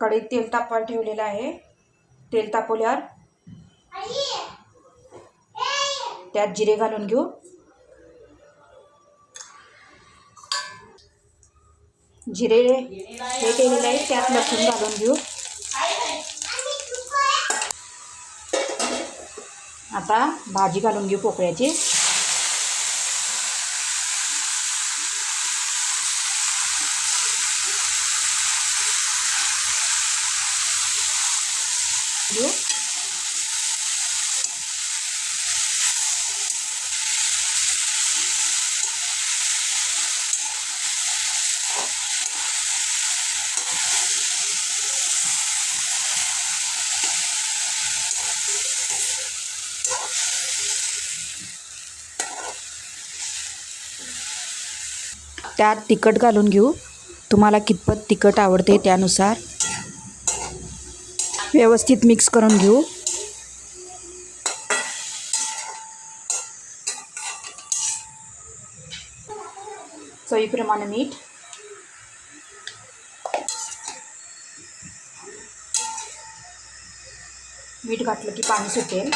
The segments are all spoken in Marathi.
कढईत तेल तापवायला ठेवलेलं आहे. तेल तापवल्यावर त्यात जिरे घालून घेऊ. जिरे हे केलेलं आहे त्यात लसूण घालून घेऊ. आता भाजी घालून घेऊ पोकळ्याची घेऊ त्यात तिखट घालून घेऊ. तुम्हाला कितपत तिखट आवडते त्यानुसार. व्यवस्थित मिक्स करून घेऊ. चवीप्रमाणे मीठ. मीठ घातलं की पाणी सुटेल.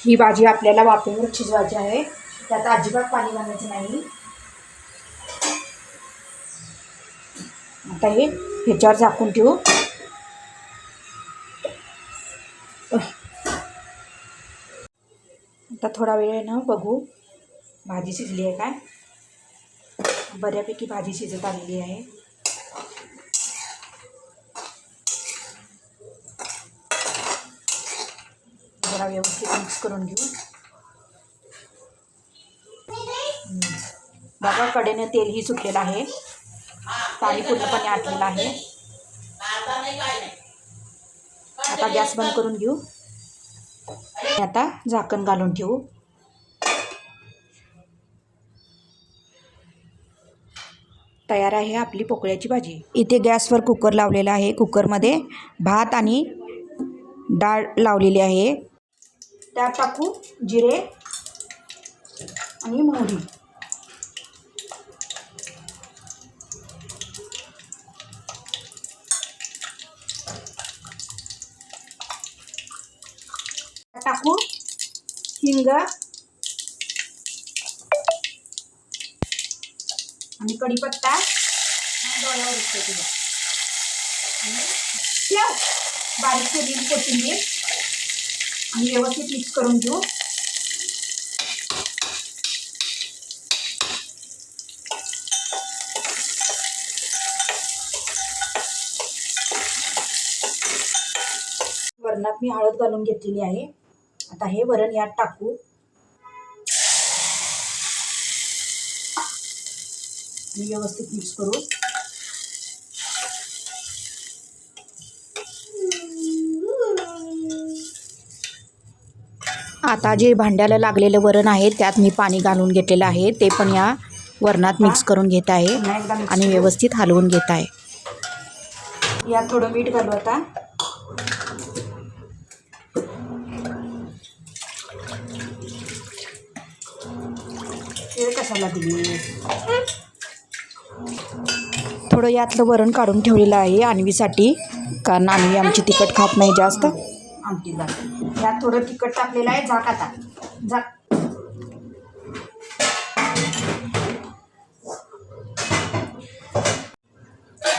ही भाजी आपल्याला वाफेवर शिजवायची आहे. त्यात अजिबात पाणी घालायचं नाही. आता हे ह्याच्यावर झाकून ठेवू. आता थोडा वेळ ना बघू भाजी शिजली आहे काय. बऱ्यापैकी भाजी शिजत आलेली आहे. जरा व्यवस्थित मिक्स करून घेऊ. बघा कडेने तेलही सुटलेलं आहे. पाणी पूर्णपणे आटलेलं आहे. आता गॅस बंद करून घेऊ. आता झाकण घालून ठेवू. तयार आहे आपली पोकळ्याची भाजी. इथे गॅसवर कुकर लावलेला आहे. कुकरमध्ये भात आणि डाळ लावलेली आहे. त्यात टाकू जिरे आणि मोहरी. टाकू हिंग आणि कढीपत्ता. डोळ्यावर ठेव. बारीक केलेली कोथिंबीर. आणि व्यवस्थित मिक्स करून घेऊ. वरणात मी हळद घालून घेतलेली आहे. आता हे वरण यात टाकू. आणि व्यवस्थित मिक्स करू. आता जे भांड्याला लागलेलं वरण आहे त्यात मी पाणी घालून घेतलेलं आहे. ते पण या वरणात मिक्स करून घेत आहे आणि व्यवस्थित हलवून घेत आहे. यात थोडं मीठ घालू आता. कशाला दिली? थोडं यातलं वरण काढून ठेवलेलं आहे आणवीसाठी कारण आणवी आमची तिखट खात नाही जास्त. आमटी जात. यात थोडं तिखट टाकलेलं आहे झाक आता. झाक.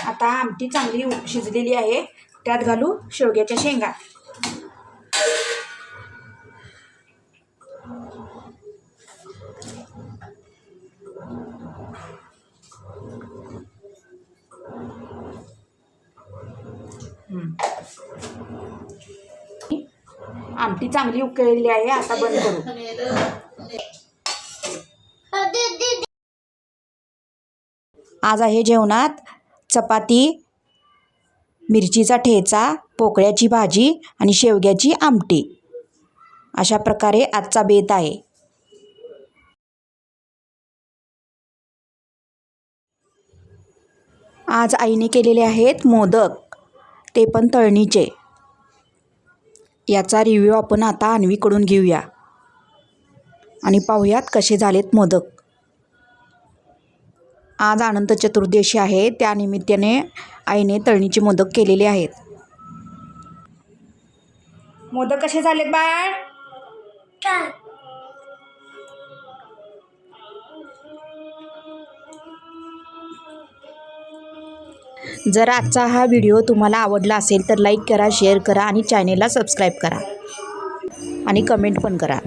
आता आमटी चांगली शिजलेली आहे त्यात घालू शेवग्याच्या शेंगा. आमटी चांगली उकळलेली आहे आता बंद करू. आज आहे जेवणात चपाती मिरचीचा ठेचा पोकळ्याची भाजी आणि शेवग्याची आमटी. अशा प्रकारे आजचा बेत आहे. आज आईने केलेले आहेत मोदक ते पण तळणीचे. याचा रिव्ह्यू आपण आता अन्वीकडून घेऊया. आणि पाहूयात कसे झालेत मोदक. आज अनंत चतुर्दशी आहे त्यानिमित्ताने आईने तळणीचे मोदक केलेले आहेत. मोदक कसे झालेत बाळ? जर आजचा हा व्हिडिओ तुम्हाला आवडला असेल तर लाईक करा शेअर करा आणि चॅनेलला सबस्क्राईब करा. आणि कमेंट पण करा.